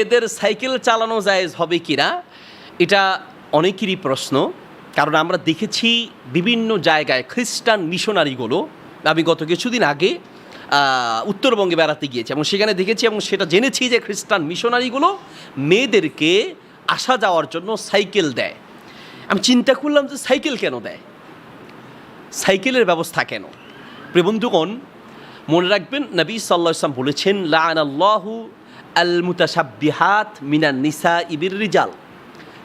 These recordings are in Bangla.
এদের সাইকেল চালানো জায়েজ হবে কি না এটা অনেকেরই প্রশ্ন। কারণ আমরা দেখেছি বিভিন্ন জায়গায় খ্রিস্টান মিশনারিগুলো, আমি গত কিছুদিন আগে উত্তরবঙ্গে বেড়াতে গিয়েছি এবং সেখানে দেখেছি এবং সেটা জেনেছি যে খ্রিস্টান মিশনারিগুলো মেয়েদেরকে আসা যাওয়ার জন্য সাইকেল দেয়। আমি চিন্তা করলাম যে সাইকেল কেন দেয়? সাইকেলের ব্যবস্থা কেন? প্রিবন্ধুগণ মনে রাখবেন, নবী সাল্লাহ ইসলাম বলেছেন আল্লাহু আল মুতাসাব্বিহাত মিনান নিসা ইবির রিজাল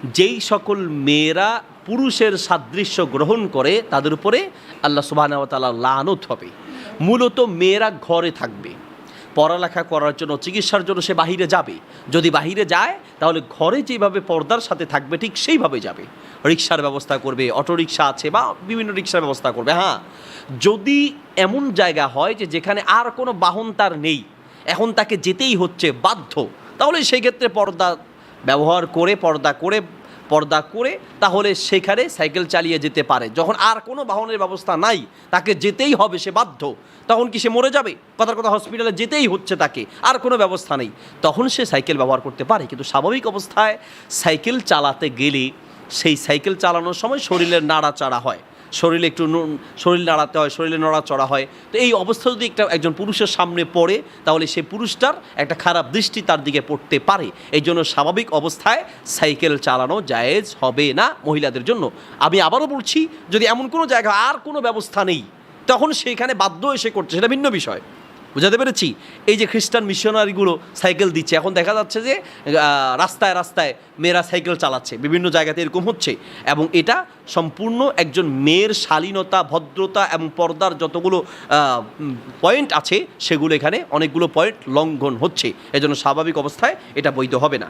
যেই সকল মেয়েরা পুরুষের সাদৃশ্য গ্রহণ করে, তাদের উপরে আল্লাহ সুবাহ লানত হবে। মূলত মেয়েরা ঘরে থাকবে। পড়ালেখা করার জন্য, চিকিৎসার জন্য সে বাহিরে যাবে। যদি বাহিরে যায়, তাহলে ঘরে যেভাবে পর্দার সাথে থাকবে, ঠিক সেইভাবে যাবে। রিক্সার ব্যবস্থা করবে অটো রিক্সা আছে বা বিভিন্ন রিক্সার ব্যবস্থা করবে হ্যাঁ। যদি এমন জায়গা হয় যে যেখানে আর কোনো বাহন তার নেই এখন তাকে যেতেই হচ্ছে বাধ্য। তাহলে সেই ক্ষেত্রে পর্দা ব্যবহার করে, পর্দা করে পর্দা করে তাহলে সেখানে সাইকেল চালিয়ে যেতে পারে। যখন আর কোনো বাহনের ব্যবস্থা নাই, তাকে যেতেই হবে সে বাধ্য। তখন কি সে মরে যাবে? কথার কথা, হসপিটালে যেতেই হচ্ছে তাকে। আর কোনো ব্যবস্থা নেই। তখন সে সাইকেল ব্যবহার করতে পারে। কিন্তু স্বাভাবিক অবস্থায় সাইকেল চালাতে গেলে সেই সাইকেল চালানোর সময় শরীরের নাড়াচাড়া হয়। শরীরে একটু শরীর নাড়াতে হয়, শরীরে নড়াচড়া হয়। তো এই অবস্থা যদি একটা, একজন পুরুষের সামনে পড়ে, তাহলে সে পুরুষটার একটা খারাপ দৃষ্টি তার দিকে পড়তে পারে। এই জন্য স্বাভাবিক অবস্থায় সাইকেল চালানো জায়েজ হবে না মহিলাদের জন্য। আমি আবারও বলছি, যদি এমন কোনো জায়গা, আর কোনো ব্যবস্থা নেই, তখন সেখানে বাধ্য এসে করছে, সেটা ভিন্ন বিষয়। বুঝাতে পেরেছি? এই যে খ্রিস্টান মিশনারিগুলো সাইকেল দিচ্ছে, এখন দেখা যাচ্ছে যে রাস্তায় রাস্তায় মেয়েরা সাইকেল চালাচ্ছে, বিভিন্ন জায়গাতে এরকম হচ্ছে। এবং এটা সম্পূর্ণ একজন মেয়ের শালীনতা, ভদ্রতা এবং পর্দার যতগুলো পয়েন্ট আছে, সেগুলো এখানে অনেকগুলো পয়েন্ট লঙ্ঘন হচ্ছে। এজন্য স্বাভাবিক অবস্থায় এটা বৈধ হবে না।